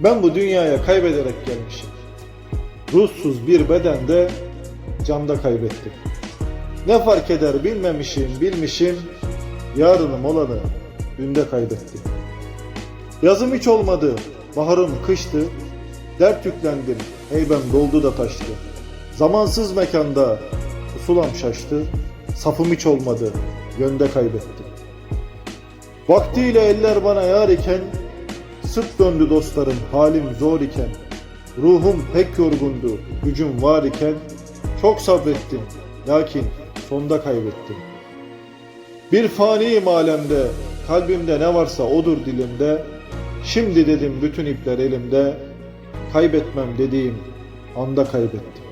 Ben bu dünyaya kaybederek gelmişim. Ruhsuz bir bedende canda kaybettim. Ne fark eder bilmemişim, bilmişim, yarınım olanı dünde kaybettim. Yazım hiç olmadı, baharım kıştı, dert yüklendim, heybem doldu da taştı. Zamansız mekanda pusulam şaştı, safım hiç olmadı, yönde kaybettim. Vaktiyle eller bana yar iken, sırt döndü dostlarım halim zor iken, ruhum pek yorgundu, gücüm var iken, çok sabrettim, lakin sonda kaybettim. Bir faniyim alemde, kalbimde ne varsa odur dilimde, şimdi dedim bütün ipler elimde, kaybetmem dediğim anda kaybettim.